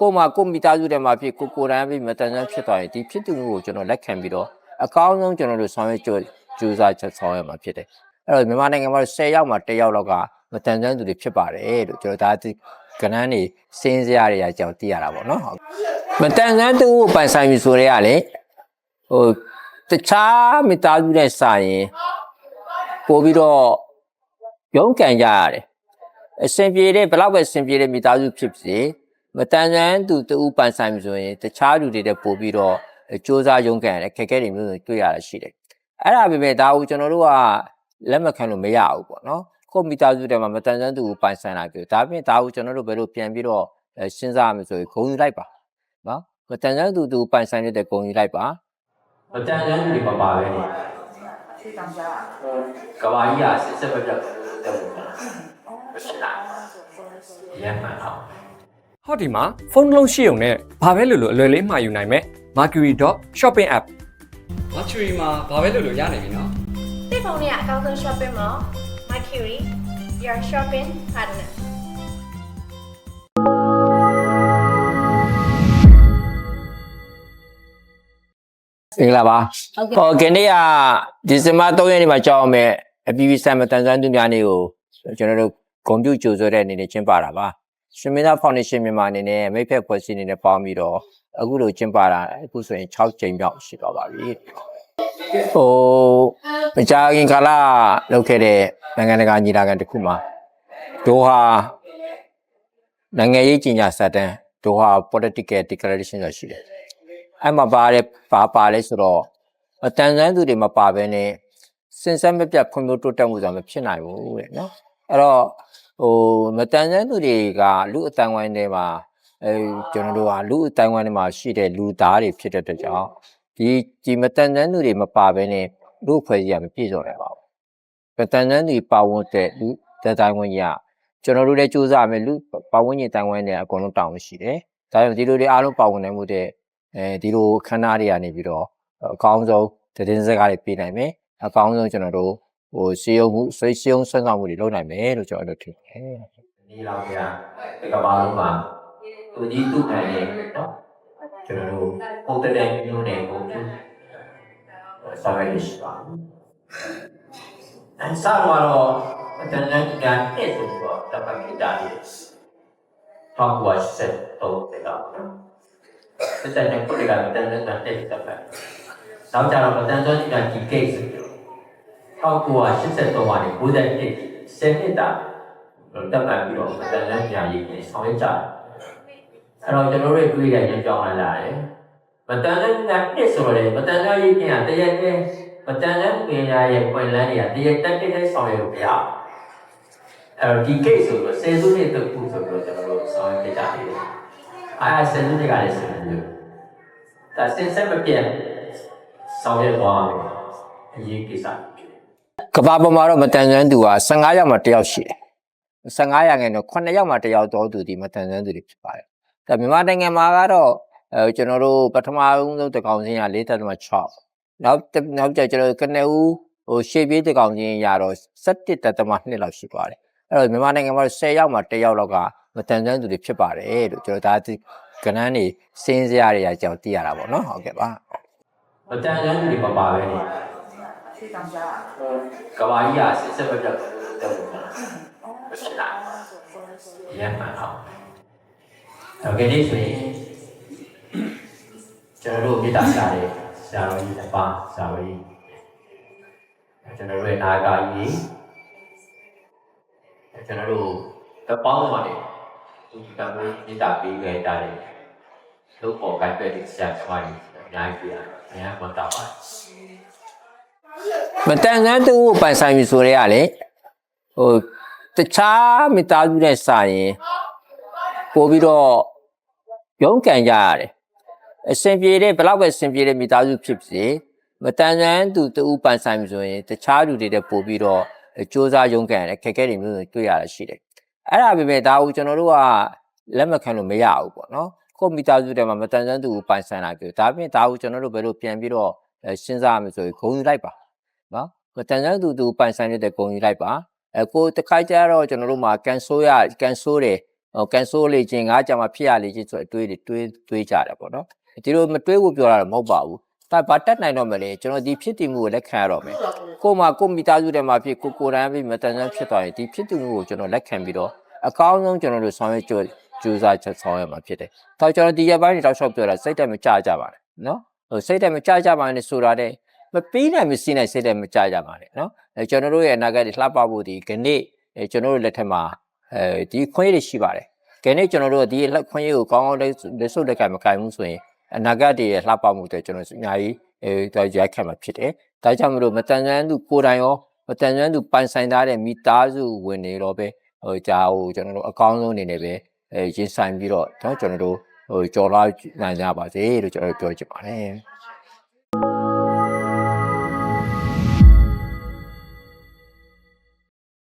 ကို့မှာကို့မိသားစုထဲမှာဖြစ်ကိုကိုယ်တိုင်ဖြစ်မတန်ဆန်းဖြစ်သွားရင်ဒီဖြစ်သူမှုကိုကျွန်တော်လက်ခံပြီးတော့အကောင်းဆုံးကျွန်တော်တို့ဆောင်ရွက်ကြိုးကြိုးစားချက်ဆောင်ရွက်မှာဖြစ်တယ်အဲ့တော့မြန်မာနိုင်ငံမှာ10ယောက်မှာ1ယောက်လောက်ကမတန်ဆန်းသူတွေဖြစ်ပါတယ်လို့ကျွန်တော်ဒါကကဏ္ဍနေစင်းစရာတွေအကြောင်းသိရတာပေါ့နော်ဟုတ်မတန်ဆန်းသူကိုပိုင်ဆိုင်ပြီဆိုရဲကလေဟိုတခြားမိသားစုနဲ့စာရင်ပို့ပြီးတော့ရုန်းကန်ကြရတယ်အဆင်ပြေတဲ့ဘယ်လောက်ပဲအဆင်ပြေတဲ့မိသားစုဖြစ်စေ မတန်ဆန်းသူတူပိုင်ဆိုင်ပြီဆိုရင်တခြားလူတွေတဲ့ပို့ပြီးတော့စ조사ရုန်းကန်ရတယ်ခက်ခဲတွေမျိုးတွေတွေ့ရတာရှိတယ်အဲ့ဒါပေမဲ့ဒါကိုကျွန်တော်တို့ကလက်မခံလို့မရဘူးပေါ့နော်ကိုယ့်မိသားစုထဲမှာမတန်ဆန်းသူကိုပိုင်ဆိုင်လာကြတယ်ဒါပေမဲ့ဒါကိုကျွန်တော်တို့ဘယ်လိုပြန်ပြီးတော့အဲစဉ်းစားရမလဲဆိုရင်ဂုဏ်ယူလိုက်ပါနော်မတန်ဆန်းသူသူပိုင်ဆိုင်တဲ့ဂုဏ်ယူလိုက်ပါမတန်ဆန်းသူတွေမပါပဲနေကဘာကြီးကစစ်စစ်ပဲပြတ်တယ်ဘူးမရှိလားရမ်းမှန်တော့ ဟောဒီမှာဖုန်းတစ်လုံးရှိုံနဲ့ဘာပဲလို့လို့အလွယ်လေးမှာယူနိုင်မယ် Mercury.shopping app Mercury မှာဘာပဲလို့လို့ရနိုင်ပြီနော်တိတ်ဖုန်းလေးကအကောင်းဆုံး shopping mall Mercury your shopping partner မင်္ဂလာပါဟုတ်ကဲ့ဟောဒီနေ့ကဒီဇင်ဘာ3ရက်နေ့မှာကြောင်းမယ်အပြည်ပြည်ဆိုင်မတန်ဆန်းသူများနေ့ကိုကျွန်တော်တို့ဂုဏ်ပြုကြိုဆိုတဲ့အနေနဲ့ကျင်းပတာပါ ရှင်မင်းသားဖောင်ဒေးရှင်းမြန်မာအနေနဲ့မိတ်ဖက်ဖွဲ့စည်းအနေနဲ့ပေါင်းပြီးတော့အခုလိုကျင်းပတာအခုဆိုရင်6ကြိမ်မြောက်ရှိသွားပါပြီဟိုမကြာခင်ကာလလုပ်ခဲ့တဲ့နိုင်ငံတကာညီလာခံတစ်ခုမှာဒိုဟာနိုင်ငံရေးကြီးညာစတဲ့ဒိုဟာ political declaration ဆိုတာရှိတယ်အဲ့မှာပါတယ်ပါပါလဲဆိုတော့အတန်ဆန်းသူတွေမပါဘဲနဲ့စင်ဆက်မပြတ်ဖွံ့ဖြိုးတိုးတက်မှုဆိုတာမဖြစ်နိုင်ဘူးတဲ့နော်အဲ့တော့ ဟိုမတန်ဆန်းသူတွေကလူအတန်ဝိုင်းတွေမှာအဲကျွန်တော်တို့ကလူအတန်ဝိုင်းတွေမှာရှိတဲ့လူသားတွေဖြစ်တဲ့အတွက်ကြောင့်ဒီဒီမတန်ဆန်းသူတွေမပါဘဲနဲ့လူဖွဲ့စည်းရမပြည့်စုံနိုင်ပါဘူးမတန်ဆန်းသူပါဝင်တဲ့လူတဲ့တိုင်းဝင်ရကျွန်တော်တို့လည်းစူးစမ်းမယ်လူပါဝင်ရင်တိုင်းဝိုင်းတွေအကုန်လုံးတောင်းရှိတယ်ဒါကြောင့်ဒီလိုတွေအားလုံးပါဝင်နိုင်မှုတဲ့အဲဒီလိုခန်းနာတွေကနေပြီးတော့အကောင်းဆုံးသတင်းစကားတွေပေးနိုင်မယ်အကောင်းဆုံးကျွန်တော်တို့ 我是用所以是用身上我哋都嚟咩都做得脱。你老嘅，你個包佬嘛，佢啲都係嘢，就好得靚靚靚好啲，所謂嘅事啊。但三話咯，我真係嘅，呢種個特別嘅大嘢，包括食到嘅啦。佢真係嗰啲嘅，真真真真特別。手就係真真嘅自己食。1983ကနေ91ဆယ်နှစ်တာတက်ပတ်ပြီးတော့မတန်လန့်ညာရေးနဲ့ဆောင်ရွက်ကြတယ်။အဲ့တော့ကျွန်တော်တို့တွေ့ရရင်ကြောင်းလာလာတယ်။မတန်လန့်ညာနှစ်ဆိုတော့လေမတန်လန့်ရေးညာတရက်နဲ့မတန်လန့်ပင်ရရဲ့ပွင့်လန်းတွေကတရက်တက်တက်ဆောင်ရွက်လို့မရဘူး။အဲ့တော့ဒီ case ဆိုတော့ဆယ်စုနှစ်တခုဆိုတော့ကျွန်တော်တို့ဆောင်ရွက်ကြတယ်။အားဆယ်စုတွေကလည်းဆယ်စုတွေ။ဒါစင်စက်မပြတ်ဆောင်ရွက်သွားမယ်။အရေးကိစ္စ။ ကဘာပေါ်မှာတော့မတန်ဆန်းသူက15ယောက်မှ1ယောက်ရှိတယ်။15ရာခိုင်နှုန်း9ယောက်မှ1ယောက်တော့သူဒီမတန်ဆန်းသူတွေဖြစ်ပါတယ်။ဒါမြန်မာနိုင်ငံမှာကတော့အဲကျွန်တော်တို့ပထမဆုံးတကောင်စင်းက4.6နောက်နောက်ကျကျွန်တော်ကနဦးဟိုရှေ့ပြေးတကောင်စင်းရတော့17.2လောက်ရှိသွားတယ်။အဲ့တော့မြန်မာနိုင်ငံမှာ10ယောက်မှ1ယောက်လောက်ကမတန်ဆန်းသူတွေဖြစ်ပါတယ်လို့ကျွန်တော်ဒါကဏ္ဍနေစင်းစရာတွေအကြောင်းသိရတာပေါ့နော်ဟုတ်ကဲ့ပါမတန်ဆန်းသူတွေမပါပဲနေ ကဘာကြီးကစစ်စစ်ပဲပြတ်တယ်ဘူးမရှိလားရမ်းမှန်တော့ဟုတ်ကဲ့ဒီဆိုရင်ကျွန်တော်တို့မြေတားရှာတယ်ဆရာတော်ကြီးတစ်ပါးဆရာတော်ကြီးကျွန်တော်တို့ရဲ့နာဂာကြီးကျွန်တော်တို့တပေါင်းပါနေသူကမျိုးမြေတားပြီးခဲ့ကြတယ်လို့ပေါ်ကိုက်ပဲဆရာဆွားကြီးအများကြီးပြအများမတော်ပါ မတန်ဆန်းသူကိုပိုင်ဆိုင်ပြီဆိုရဲကလေဟိုတခြားမိသားစုနဲ့စာရင်ပို့ပြီးတော့ရုန်းကန်ကြရတယ်အဆင်ပြေတဲ့ဘယ်လောက်ပဲအဆင်ပြေတဲ့မိသားစုဖြစ်စေမတန်ဆန်းသူတူပိုင်ဆိုင်ပြီဆိုရင်တခြားလူတွေတဲ့ပို့ပြီးတော့စ조사ရုန်းကန်ရတယ်ခက်ခဲတွေမျိုးတွေတွေ့ရတာရှိတယ်အဲ့ဒါပေမဲ့ဒါကိုကျွန်တော်တို့ကလက်မခံလို့မရဘူးပေါ့နော်ကိုယ့်မိသားစုထဲမှာမတန်ဆန်းသူကိုပိုင်ဆိုင်လာကြတယ်ဒါပေမဲ့ဒါကိုကျွန်တော်တို့ဘယ်လိုပြန်ပြီးတော့စဉ်းစားရမလဲဆိုရင်ဂုဏ်ယူလိုက်ပါ နော်မတန်ဆန်းသူသူပိုင်ဆိုင်တဲ့ဂုဏ်ယူလိုက်ပါအဲကိုတခိုက်ကြတော့ကျွန်တော်တို့မှာကန်ဆိုးရကန်ဆိုးတယ်ဟိုကန်ဆိုးလေးချင်းငါကြမှာဖြစ်ရလေချင်းဆိုအတွေးတွေတွေးတွေးကြတယ်ပေါ့နော်ဒီလိုမတွေးဖို့ပြောတာတော့မဟုတ်ပါဘူးဒါဘာတက်နိုင်တော့မလဲကျွန်တော်ဒီဖြစ်တည်မှုကိုလက်ခံရတော့မယ်ကို့မှာကို့မိသားစုထဲမှာဖြစ်ကိုကိုယ်တိုင်ပြီးမတန်ဆန်းဖြစ်သွားရင်ဒီဖြစ်တည်မှုကိုကျွန်တော်လက်ခံပြီးတော့အကောင်းဆုံးကျွန်တော်တို့ဆောင်ရွက်ကြိုးကြိုးစားချက်ဆောင်ရွက်မှာဖြစ်တယ်ဒါကျွန်တော်ဒီရက်ပိုင်းတွေတောက်လျှောက်ပြောတာစိတ်တက်မကြကြပါနဲ့နော်ဟိုစိတ်တက်မကြကြပါနဲ့ဆိုတာတဲ့ မပေးနိုင်မစည်းနိုင်စိတ်တက်မကြကြပါနဲ့နော်အဲကျွန်တော်တို့ရဲ့အနာဂတ်တွေလှပဖို့ဒီခဏအဲကျွန်တော်တို့လက်ထက်မှာအဲဒီခွင့်ရရှိပါတယ် ကဲနေ့ကျွန်တော်တို့ဒီလက်ခွင့်ရကိုကောင်းကောင်းလေးလက်စုပ်လက်ကမကင်ဘူးဆိုရင်အနာဂတ်တွေရဲ့လှပမှုတွေကျွန်တော်အများကြီးအဲတော့ရိုက်ခတ်မှာဖြစ်တယ်။ဒါကြောင့်မလို့မတန်ဆွမ်းသူကိုယ်တိုင်ရောမတန်ဆွမ်းသူပိုင်ဆိုင်ထားတဲ့မိသားစုဝင်နေတော့ပဲဟိုကြာဟိုကျွန်တော်တို့အကောင်းဆုံးအနေနဲ့ပဲအဲရင်ဆိုင်ပြီးတော့เนาะကျွန်တော်တို့ဟိုကြော်လာနိုင်ကြပါစေလို့ကျွန်တော်တို့ပြောချင်ပါတယ်။